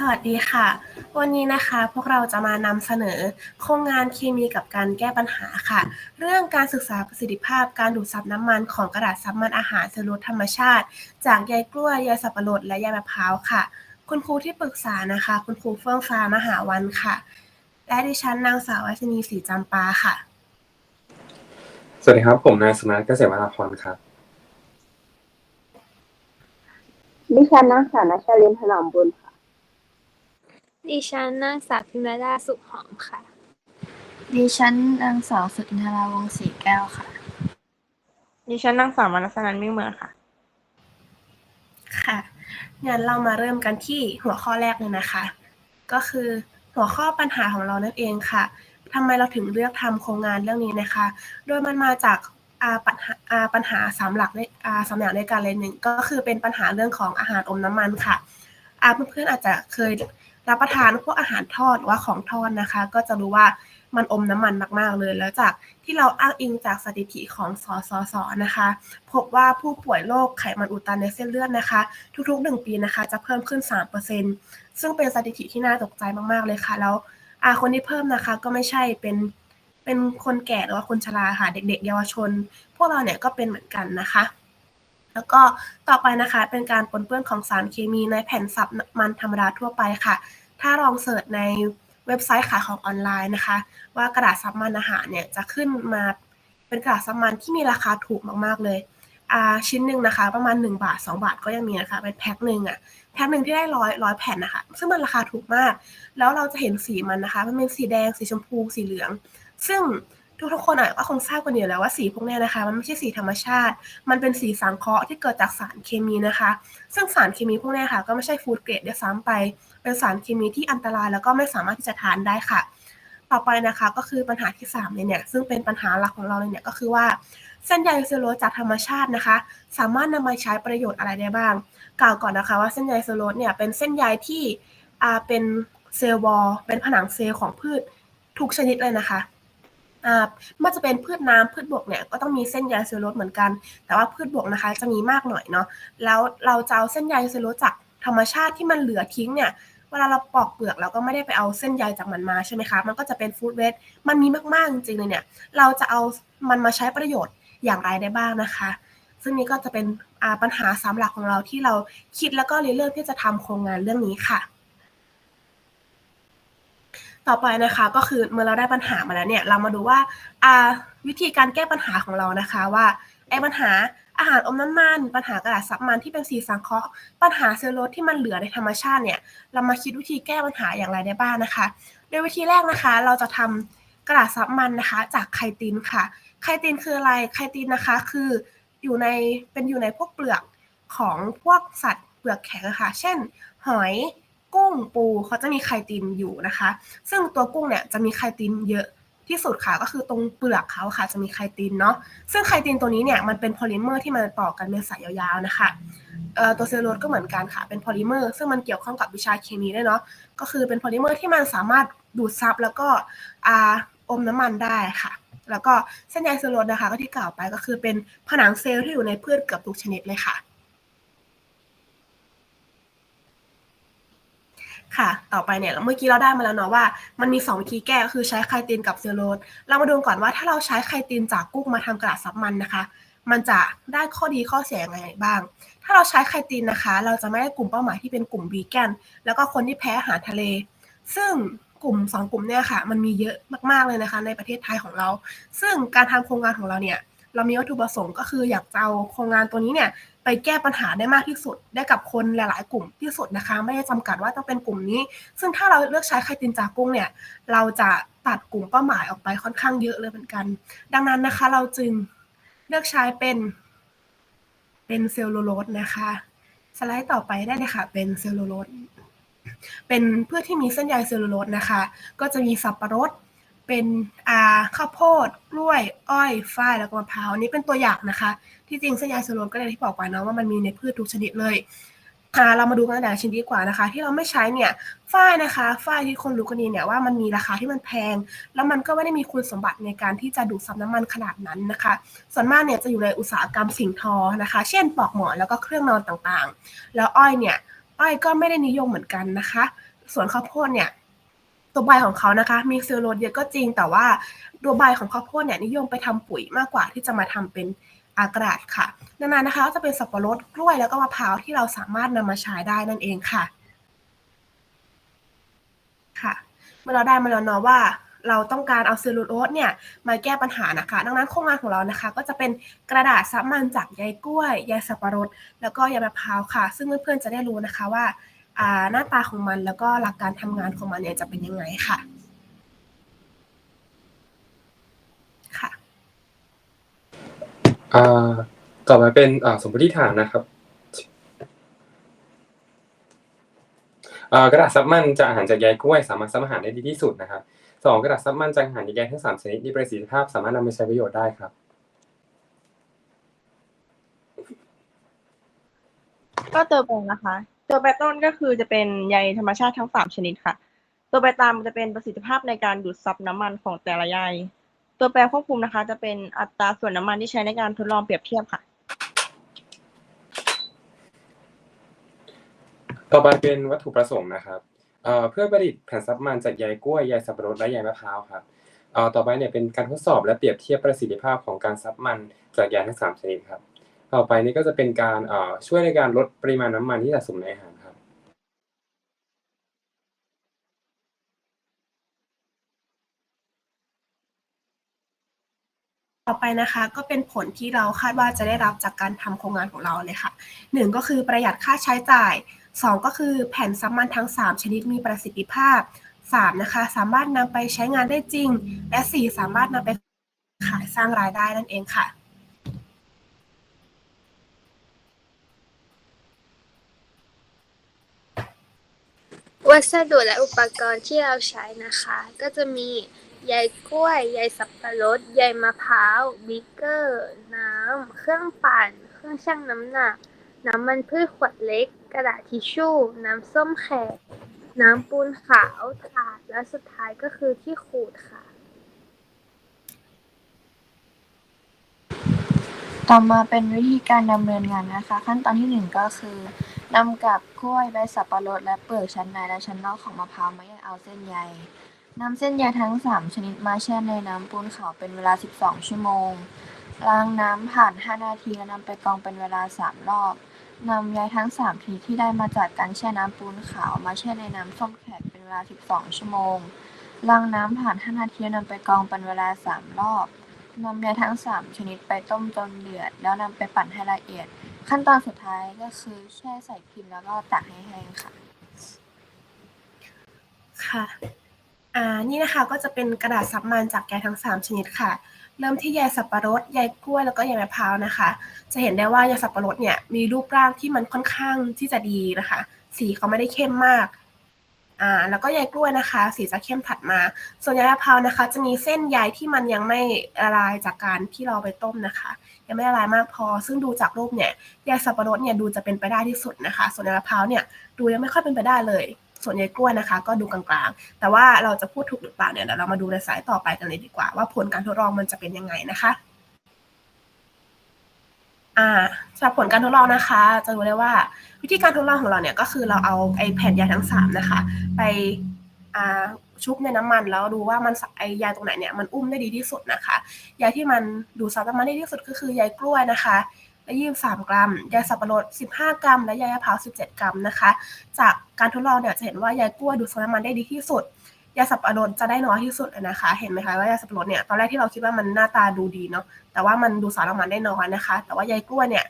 สวัสดีค่ะ วันนี้นะคะพวกเราจะมานำเสนอ โครงงานเคมีกับการแก้ปัญหาค่ะ เรื่องการศึกษาประสิทธิภาพการดูดซับน้ำมันของกระดาษซับมันอาหารเซลลูโลสธรรมชาติ จากใยกล้วยใยสับปะรดและใยมะพร้าวค่ะ คุณครูที่ปรึกษานะคะ คุณครูเฟื่องฟ้ามหาวันค่ะ และดิฉันนางสาววัชนีศรีจำปาค่ะ สวัสดีครับ ผมนายสนัทเกษมวราพรครับ ดิฉันนางสาวนัชลินถนอมบุญค่ะ ดิฉันนางสาวพิมรดาสุขหอมค่ะ ดิฉันนางสาวสุอินทราวงศ์ศรีแก้วค่ะ ดิฉันนางสาวมนัสนันมิ่งเมืองค่ะ ค่ะงั้นเรามาเริ่มกันที่หัวข้อแรกเลยนะคะ ก็คือหัวข้อปัญหาของเรานั่นเองค่ะทำไมเราถึงเลือกทำโครงงานเรื่องนี้นะคะ โดยมันมาจากอาปัญหาอาปัญหาสามหลักด้วยอาสามอย่างด้วยกันเลยหนึ่งก็คือเป็นปัญหาเรื่องของอาหารอมน้ำมันค่ะอาเพื่อนๆอาจจะเคย รับประทานพวกอาหารทอดหรือว่าของทอดนะคะ ก็จะรู้ว่ามันอมน้ำมันมาก ๆ เลย แล้วจากที่เราอ้างอิงจากสถิติของสสสนะคะ พบว่าผู้ป่วยโรคไขมันอุดตันในเส้นเลือดนะคะ ทุก ๆ 1 ปีนะคะ จะเพิ่มขึ้น 3%ซึ่งเป็นสถิติที่น่าตกใจมาก ๆ เลยค่ะ แล้วอาคนที่เพิ่มนะคะก็ไม่ใช่เป็นเป็นคนแก่หรือว่าคนชราค่ะ เด็ก ๆ เยาวชน พวกเราเนี่ยก็เป็นเหมือนกันนะคะ แล้วก็ต่อไปนะคะเป็นการปนเปื้อนของสารเคมีในแผ่นซับมันธรรมดาทั่วไปค่ะ ถ้าลองเสิร์ชในเว็บไซต์ขายของออนไลน์นะคะ ว่ากระดาษซับมันอาหารเนี่ยจะขึ้นมาเป็นกระดาษซับมันที่มีราคาถูกมากๆเลยชิ้นหนึ่งนะคะ ประมาณ 1 บาท 2 บาทก็ยังมีนะคะเป็นแพ็คหนึ่งอะแพ็คหนึ่งที่ได้ร้อยร้อยแผ่นนะคะ ซึ่งมันราคาถูกมาก แล้วเราจะเห็นสีมันนะคะ มันเป็นสีแดงสีชมพูสีเหลือง ซึ่ง ทุกๆคนอะก็คงทราบกันอยู่แล้วว่าสีพวกนี้นะคะ มันไม่ใช่สีธรรมชาติ มันเป็นสีสังเคราะห์ที่เกิดจากสารเคมีนะคะ ซึ่งสารเคมีพวกนี้ค่ะ ก็ไม่ใช่ฟู้ดเกรดด้วยซ้ำไป เป็นสารเคมีที่อันตรายแล้วก็ไม่สามารถที่จะทานได้ค่ะ ต่อไปนะคะก็คือปัญหาที่3เลยเนี่ยซึ่งเป็นปัญหาหลักของเราเลยเนี่ยก็คือว่าเส้นใยเซลลูโลสจากธรรมชาตินะคะ สามารถนำมาใช้ประโยชน์อะไรได้บ้าง กล่าวก่อนนะคะว่าเส้นใยเซลลูโลสเนี่ยเป็นเส้นใยที่อ่าเป็นเซลล์วอลเป็นผนังเซลล์ของพืชทุกชนิดเลยนะคะ ม่ว่าจะเป็นพืชน้ำพืชบกเนี่ยก็ต้องมีเส้นใยเซลลูโลสเหมือนกัน แต่ว่าพืชบกนะคะจะมีมากหน่อยเนาะแล้วเราจะเอาเส้นใยเซลลูโลสจากธรรมชาติที่มันเหลือทิ้งเนี่ยเวลาเราปอกเปลือกเราก็ไม่ได้ไปเอาเส้นใยจากมันมาใช่ไหมคะมันก็จะเป็นฟู้ดเวสต์มันมีมากๆจริงๆเลยเนี่ยเราจะเอามันมาใช้ประโยชน์อย่างไรได้บ้างนะคะ ซึ่งนี้ก็จะเป็นปัญหาสามหลักของเราที่เราคิดแล้วก็เรื่องที่จะทำโครงงานเรื่องนี้ค่ะ ต่อไปนะคะก็คือเมื่อเราได้ปัญหามาแล้วเนี่ยเรามาดูว่าวิธีการแก้ปัญหาของเรานะคะว่าไอ้ปัญหาอาหารอมน้ำมัน ปัญหากระดาษซับมันที่เป็นสีสังเคราะห์ปัญหาเซลลูโลสที่มันเหลือในธรรมชาติเนี่ยเรามาคิดวิธีแก้ปัญหาอย่างไรได้บ้างนะคะ โดยวิธีแรกนะคะ เราจะทำกระดาษซับมันนะคะ จากไคตินค่ะ ไคตินคืออะไรไคตินนะคะคืออยู่ในเป็นอยู่ในพวกเปลือกของพวกสัตว์เปลือกแข็งค่ะ เช่น หอย กุ้งปูเขาจะมีไคตินอยู่นะคะ ซึ่งตัวกุ้งเนี่ยจะมีไคตินเยอะที่สุดค่ะก็คือตรงเปลือกเขาค่ะจะมีไคตินเนาะซึ่งไคตินตัวนี้เนี่ยมันเป็นโพลิเมอร์ที่มันต่อกันเป็นสายยาวๆนะคะตัวเซลลูโลสก็เหมือนกันค่ะเป็นโพลิเมอร์ซึ่งมันเกี่ยวข้องกับวิชาเคมีด้วยเนาะก็คือเป็นโพลิเมอร์ที่มันสามารถดูดซับแล้วก็อมน้ำมันได้ค่ะ แล้วก็เส้นใยเซลลูโลสนะคะก็ที่กล่าวไปก็คือเป็นผนังเซลล์ที่อยู่ในพืชเกือบทุกชนิดเลยค่ะ ค่ะ ต่อไปเนี่ยเมื่อกี้เราได้มาแล้วเนาะว่ามันมี 2 วิธีแก้ก็คือใช้ไคตินกับเซลลูโลสเรามาดูก่อนว่าถ้าเราใช้ไคตินจากกุ้งมาทำกระดาษซับมันนะคะ มันจะได้ข้อดีข้อเสียยังไงบ้าง ถ้าเราใช้ไคตินนะคะ เราจะไม่ได้กลุ่มเป้าหมายที่เป็นกลุ่มวีแกนแล้วก็คนที่แพ้อาหารทะเล ซึ่งกลุ่ม 2 กลุ่มเนี่ยค่ะ มันมีเยอะมากๆเลยนะคะ ในประเทศไทยของเรา ซึ่งการทำโครงงานของเราเนี่ย เรามีวัตถุประสงค์ก็คืออยากจะเอาโครงงานตัวนี้เนี่ยไปแก้ปัญหาได้มากที่สุด ได้กับคนหลาย ๆ กลุ่มที่สุดนะคะ ไม่ได้จำกัดว่าต้องเป็นกลุ่มนี้ ซึ่งถ้าเราเลือกใช้ไคตินจากกุ้งเนี่ย เราจะตัดกลุ่มเป้าหมายออกไปค่อนข้างเยอะเลยเหมือนกัน ดังนั้นนะคะ เราจึงเลือกใช้เป็นเป็นเซลลูโลสนะคะ สไลด์ต่อไปได้เลยค่ะ เป็นเซลลูโลสเป็นเพื่อที่มีเส้นใยเซลลูโลสนะคะ ก็จะมีสับปะรด เป็นอาข้าวโพด กล้วย อ้อย ฝ้าย แล้วก็มะพร้าวนี้เป็นตัวอย่างนะคะ ที่จริงเส้นใยเซลลูโลสก็เลยที่บอกไปเนาะว่ามันมีในพืชทุกชนิดเลยเรามาดูกันแต่ละชิ้นดีกว่านะคะ ที่เราไม่ใช้เนี่ยฝ้ายนะคะฝ้ายที่คนรู้กันดีเนี่ยว่ามันมีราคาที่มันแพง แล้วมันก็ไม่ได้มีคุณสมบัติในการที่จะดูดซับน้ำมันขนาดนั้นนะคะ ส่วนมากเนี่ยจะอยู่ในอุตสาหกรรมสิ่งทอนะคะ เช่นปลอกหมอนแล้วก็เครื่องนอนต่างๆ แล้วอ้อยเนี่ยอ้อยก็ไม่ได้นิยมเหมือนกันนะคะ ส่วนข้าวโพดเนี่ย ตัวใบของเขานะคะ มีเซลลูโลสเยอะก็จริง แต่ว่าตัวใบของข้าวโพดเนี่ยนิยมไปทำปุ๋ยมากกว่าที่จะมาทำเป็นอากาศค่ะดังนั้นนะคะก็จะเป็นสับปะรดกล้วยแล้วก็มะพร้าวที่เราสามารถนำมาใช้ได้นั่นเองค่ะ ค่ะ เมื่อเราได้มาแล้วเนาะว่าเราต้องการเอาเซลลูโลสเนี่ยมาแก้ปัญหานะคะ ดังนั้นโครงงานของเรานะคะ ก็จะเป็นกระดาษซับมันจากใยกล้วย ใยสับปะรด แล้วก็ใยมะพร้าวค่ะ ซึ่งเพื่อนๆจะได้รู้นะคะว่า หน้าตาของมันแล้วก็หลักการทำงานของมันเนี่ยจะเป็นยังไงค่ะค่ะอ่าต่อมาเป็นอ่าสมมติฐานนะครับอ่ากระดาษซับมันจากอาหารจากใยกล้วย สามารถซับอาหารได้ดีที่สุดนะครับสองกระดาษซับมันจากอาหารจากใยทั้งสามชนิดมีประสิทธิภาพสามารถนำไปใช้ประโยชน์ได้ครับก็ตัวแปรนะคะ ตัวแปรต้นก็คือจะเป็นใยธรรมชาติทั้งสามชนิดค่ะ ตัวแปรตามจะเป็นประสิทธิภาพในการดูดซับน้ำมันของแต่ละใย ตัวแปรควบคุมนะคะ จะเป็นอัตราส่วนน้ำมันที่ใช้ในการทดลองเปรียบเทียบค่ะ ต่อไปเป็นวัตถุประสงค์นะครับเพื่อประดิษฐ์แผ่นซับมันจากใยกล้วยใยสับปะรดและใยมะพร้าวครับต่อไปเนี่ยเป็นการทดสอบและเปรียบเทียบประสิทธิภาพของการซับมันจากใยทั้งสามชนิดครับ ต่อไปนี่ก็จะเป็นการเอ่อช่วยในการลดปริมาณน้ำมันที่สะสมในอาหารครับ ต่อไปนะคะก็เป็นผลที่เราคาดว่าจะได้รับจากการทำโครงงานของเราเลยค่ะหนึ่งก็คือประหยัดค่าใช้จ่ายสองก็คือแผ่นซับมันทั้ง 3 ชนิดมีประสิทธิภาพสามนะคะ สามารถนำไปใช้งานได้จริง และสี่สามารถนำไปขายสร้างรายได้นั่นเองค่ะ วัสดุและอุปกรณ์ที่เราใช้นะคะ ก็จะมีใยกล้วยใยสับปะรดใยมะพร้าวบิกเกอร์ น้ำ เครื่องปั่น เครื่องชั่งน้ำหนัก น้ำมันพืชขวดเล็ก กระดาษทิชชู่ น้ำส้มแขก น้ำปูนขาวถาด และสุดท้ายก็คือที่ขูดค่ะ ต่อมาเป็นวิธีการดำเนินงานนะคะ ขั้นตอนที่หนึ่งก็คือ นำกับกล้วยใบสับปะรดและเปลือกชั้นในและชั้นนอกของมะพร้าวมาแยกเอาเส้นใยนำเส้นใยทั้ง 3 ชนิดมาแช่ในน้ำปูนขาวเป็นเวลา 12 ชั่วโมง ล้างน้ำผ่าน 5 นาทีและนำไปกรองเป็นเวลา 3 รอบนำใยทั้ง 3 ชนิดที่ได้มาจากการแช่น้ำปูนขาวมาแช่ในน้ำส้มแขกเป็นเวลา 12 ชั่วโมง ล้างน้ำผ่าน 5 นาทีและนำไปกรองเป็นเวลา 3 รอบนำใยทั้ง 3 ชนิดไปต้มจนเดือด แล้วนำไปปั่นให้ละเอียด ขั้นตอนสุดท้ายก็คือแช่ใส่พิมพ์แล้วก็ตากให้แห้งค่ะ ค่ะ อ่า นี่นะคะก็จะเป็นกระดาษซับมันจากใยทั้ง 3 ชนิดค่ะ เริ่มที่ใยสับปะรดใยกล้วยแล้วก็ใยมะพร้าวนะคะ จะเห็นได้ว่าใยสับปะรดเนี่ยมีรูปร่างที่มันค่อนข้างที่จะดีนะคะ สีเขาไม่ได้เข้มมาก อ่าแล้วก็ใยกล้วยนะคะ สีจะเข้มถัดมา ส่วนใยมะพร้าวนะคะ จะมีเส้นใยที่มันยังไม่ละลายจากการที่เราไปต้มนะคะ ยังไม่ละลายมากพอ ซึ่งดูจากรูปเนี่ยใยสับปะรดเนี่ยดูจะเป็นไปได้ที่สุดนะคะ ส่วนใยมะพร้าวเนี่ยดูยังไม่ค่อยเป็นไปได้เลย ส่วนใยกล้วยนะคะ ก็ดูกลางๆ แต่ว่าเราจะพูดถูกหรือเปล่าเนี่ยเดี๋ยวเรามาดูในสายต่อไปกันเลยดีกว่า ว่าผลการทดลองมันจะเป็นยังไงนะคะ อ่าสำหรับผลการทดลองนะคะ จะรู้ได้ว่าวิธีการทดลองของเราเนี่ยก็คือเราเอาไอแผ่นยาทั้งสามนะคะ ไปอ่าชุบในน้ำมันแล้วดูว่ามันไอยาตรงไหนเนี่ยมันอุ้มได้ดีที่สุดนะคะยาที่มันดูดซับน้ำมันได้ดีที่สุดก็คือยากล้วยนะคะและยี่สามกรัม ยาสับปะรด15 กรัม และยามะพร้าว17 กรัมนะคะ จากการทดลองเนี่ยจะเห็นว่ายากล้วยดูดซับน้ำมันได้ดีที่สุด ยาสับปะรดจะได้น้อยที่สุดนะคะ เห็นไหมคะว่ายาสับปะรดเนี่ยตอนแรกที่เราคิดว่ามันหน้าตาดูดีเนาะแต่ว่ามันดูดซับน้ำมันได้น้อยนะคะ แต่ว่ายายกล้วยเนี่ย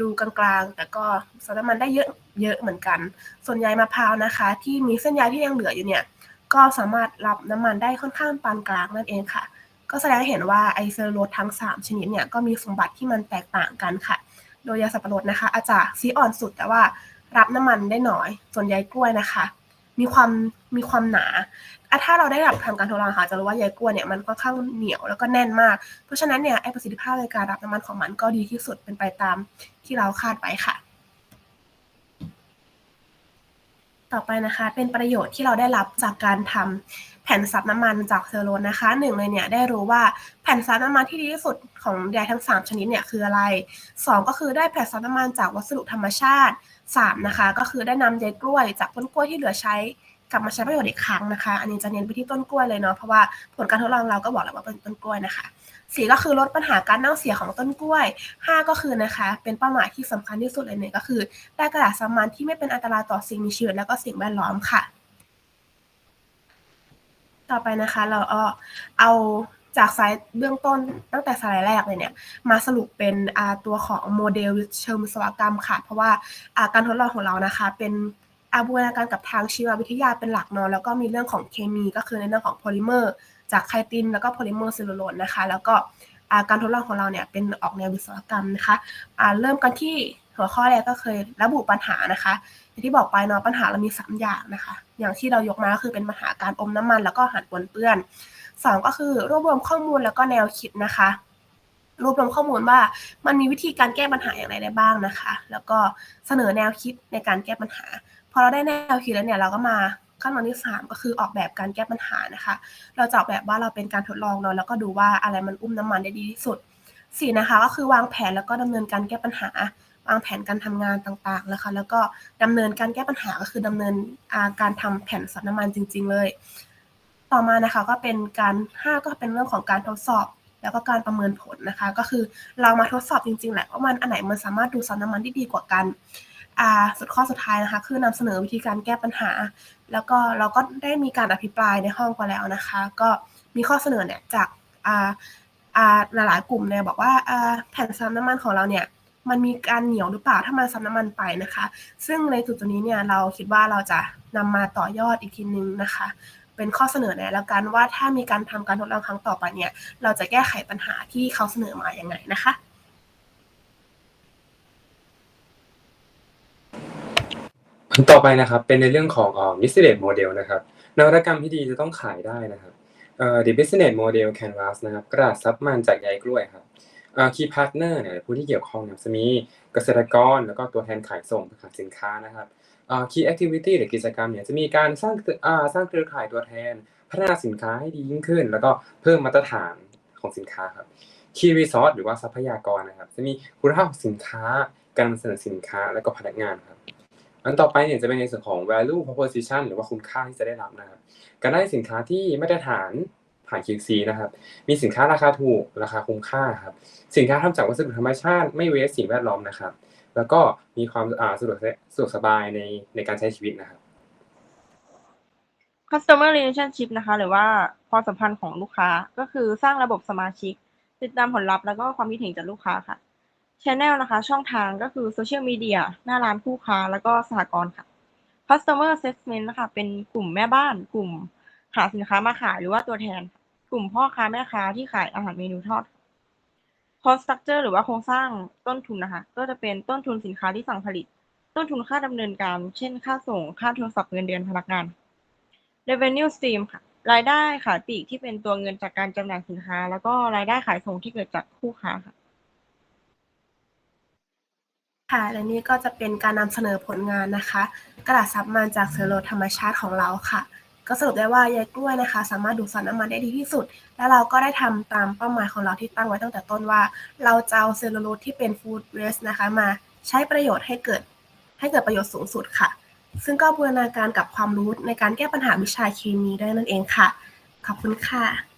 ดูกลางๆ แต่ก็ซับน้ำมันได้เยอะเยอะเหมือนกัน ส่วนใยมะพร้าวนะคะ ที่มีเส้นใยที่ยังเหลืออยู่เนี่ยก็สามารถรับน้ำมันได้ค่อนข้างปานกลางนั่นเองค่ะ ก็แสดงให้เห็นว่าไอเซลลูโลสทั้ง 3 ชนิดเนี่ยก็มีสมบัติที่มันแตกต่างกันค่ะ โดยยาสับปะรดนะคะ อาจจะสีอ่อนสุดแต่ว่ารับน้ำมันได้น้อย ส่วนใยกล้วยนะคะ มีความมีความหนาอะถ้าเราได้รับทำการทดลองค่ะจะรู้ว่าใยกล้วยเนี่ยมันค่อนข้างเหนียวแล้วก็แน่นมาก เพราะฉะนั้นเนี่ยไอประสิทธิภาพในการรับน้ำมันของมันก็ดีที่สุดเป็นไปตามที่เราคาดไว้ค่ะ ต่อไปนะคะเป็นประโยชน์ที่เราได้รับจากการทำแผ่นซับน้ำมันจากเซลลูโลสนะคะหนึ่งเลยเนี่ยได้รู้ว่าแผ่นซับน้ำมันที่ดีที่สุดของใยทั้ง 3 ชนิดเนี่ยคืออะไรสองก็คือได้แผ่นซับน้ำมันจากวัสดุธรรมชาติสามนะคะ ก็คือได้นำใยกล้วยจากต้นกล้วยที่เหลือใช้กลับมาใช้ประโยชน์อีกครั้งนะคะ อันนี้จะเน้นไปที่ต้นกล้วยเลยเนาะเพราะว่าผลการทดลองเราก็บอกแล้วว่าเป็นต้นกล้วยนะคะ สี่ก็คือลดปัญหาการเน่าเสียของต้นกล้วยห้าก็คือนะคะ เป็นเป้าหมายที่สำคัญที่สุดเลยเนี่ยก็คือได้กระดาษซัมมันที่ไม่เป็นอันตรายต่อสิ่งมีชีวิตแล้วก็สิ่งแวดล้อมค่ะ ต่อไปนะคะเราเอาเอาจากไซต์เบื้องต้นตั้งแต่สไลด์แรกเลยเนี่ยมาสรุปเป็นตัวของโมเดลเชิงวิศวกรรมค่ะ เพราะว่าอ่าการทดลองของเรานะคะ เป็นอาบูรณาการกับทางชีววิทยาเป็นหลักเนาะแล้วก็มีเรื่องของเคมีก็คือในเรื่องของโพลิเมอร์ จากไคตินแล้วก็โพลิเมอร์เซลลูโลสนะคะ แล้วก็การทดลองของเราเนี่ยเป็นออกแนววิศวกรรมนะคะเริ่มกันที่หัวข้อแรกก็เคยระบุปัญหานะคะอย่างที่บอกไปเนาะปัญหาเรามี 3 อย่างนะคะ อย่างที่เรายกมาก็คือเป็นปัญหาการอมน้ำมัน แล้วก็อาหารปนเปื้อนสองก็คือรวบรวมข้อมูลแล้วก็แนวคิดนะคะ รวบรวมข้อมูลว่ามันมีวิธีการแก้ปัญหาอย่างไรได้บ้างนะคะ แล้วก็เสนอแนวคิดในการแก้ปัญหาพอเราได้แนวคิดแล้วเนี่ยเราก็มา ขั้นตอนที่ 3 ก็คือออกแบบการแก้ปัญหานะคะ เราจะออกแบบว่าเราเป็นการทดลองเนาะแล้วก็ดูว่าอะไรมันอุ้มน้ำมันได้ดีที่สุดสี่นะคะก็คือวางแผนแล้วก็ดำเนินการแก้ปัญหา วางแผนการทำงานต่างๆนะคะ แล้วก็ดำเนินการแก้ปัญหาก็คือดำเนินาการทำแผนสับน้ำมันจริง ๆ เลย ต่อมานะคะก็เป็นการห้าก็เป็นเรื่องของการทดสอบแล้วก็การประเมินผลนะคะ ก็คือเรามาทดสอบจริงๆแหละว่ามันอันไหนมันสามารถดูดซับน้ำมันได้ดีกว่ากัน อ่าสุดข้อสุดท้ายนะคะ คือนำเสนอวิธีการแก้ปัญหา แล้วก็เราก็ได้มีการอภิปรายในห้องไปแล้วนะคะ ก็มีข้อเสนอเนี่ยจากอ่าอ่าหลายๆกลุ่มเนี่ยบอกว่าอ่าแผ่นซับน้ำมันของเราเนี่ยมันมีการเหนียวหรือเปล่าถ้ามันซับน้ำมันไปนะคะ ซึ่งในจุดตรงนี้เนี่ยเราคิดว่าเราจะนำมาต่อยอดอีกทีนึงนะคะ เป็นข้อเสนอแนะแล้วกันว่าถ้ามีการทำการทดลองครั้งต่อไปเนี่ยเราจะแก้ไขปัญหาที่เขาเสนอมาอย่างไงนะคะ ต่อไปนะครับเป็นในเรื่องของอ่า business model นะครับนวัตกรรมที่ดีจะต้องขายได้นะครับ the business model canvas นะครับกระดาษซับมันจากใยกล้วยครับ key partner เนี่ยผู้ที่เกี่ยวข้องเนี่ยจะมีเกษตรกรแล้วก็ตัวแทนขายส่งขายสินค้านะครับ key activity หรือกิจกรรมเนี่ยจะมีการสร้างสร้างเครือข่ายตัวแทน พัฒนาสินค้าให้ดียิ่งขึ้น แล้วก็เพิ่มมาตรฐานของสินค้าครับ key resource หรือว่าทรัพยากรนะครับ จะมีคุณภาพของสินค้าการนำเสนอสินค้าและก็พนักงานครับ อันต่อไปเนี่ยจะเป็นในส่วนของ value proposition หรือว่าคุณค่าที่จะได้รับนะครับ การได้สินค้าที่มาตรฐานผ่าน QC นะครับ มีสินค้าราคาถูก ราคาคุ้มค่าครับ สินค้าทำจากวัสดุธรรมชาติ ไม่เวสสิ่งแวดล้อมนะครับ แล้วก็มีความสะดวกสะดวกสบายในในการใช้ชีวิตนะครับ customer relationship นะคะ หรือว่าความสัมพันธ์ของลูกค้า ก็คือสร้างระบบสมาชิก ติดตามผลลัพธ์แล้วก็ความคิดเห็นจากลูกค้าค่ะ channel นะคะ ช่องทางก็คือ social media หน้าร้านคู่ค้า แล้วก็สหกรณ์ค่ะ customer segment นะคะ เป็นกลุ่มแม่บ้าน กลุ่มหาสินค้ามาขายหรือว่าตัวแทน กลุ่มพ่อค้าแม่ค้าที่ขายอาหารเมนูทอด cost structure หรือว่าโครงสร้างต้นทุนนะคะ ก็จะเป็นต้นทุนสินค้าที่สั่งผลิต ต้นทุนค่าดำเนินการ เช่น ค่าส่ง ค่าโทรศัพท์เงินเดือนพนักงาน revenue stream ค่ะรายได้ขายปลีกที่เป็นตัวเงินจากการจำหน่ายสินค้า แล้วก็รายได้ขายส่งที่เกิดจากคู่ค้าค่ะ ค่ะและนี่ก็จะเป็นการนำเสนอผลงานนะคะ กระดาษซับมันจากเซลลูโลสธรรมชาติของเราค่ะ ก็สรุปได้ว่าใยกล้วยนะคะ สามารถดูดซับน้ำมันได้ดีที่สุด และเราก็ได้ทำตามเป้าหมายของเราที่ตั้งไว้ตั้งแต่ต้นว่า เราจะเอาเซลลูโลสที่เป็นฟู้ดเวสต์นะคะ มาใช้ประโยชน์ให้เกิดให้เกิดประโยชน์สูงสุดค่ะ ซึ่งก็บูรณาการกับความรู้ในการแก้ปัญหาวิชาเคมีได้นั่นเองค่ะ ขอบคุณค่ะ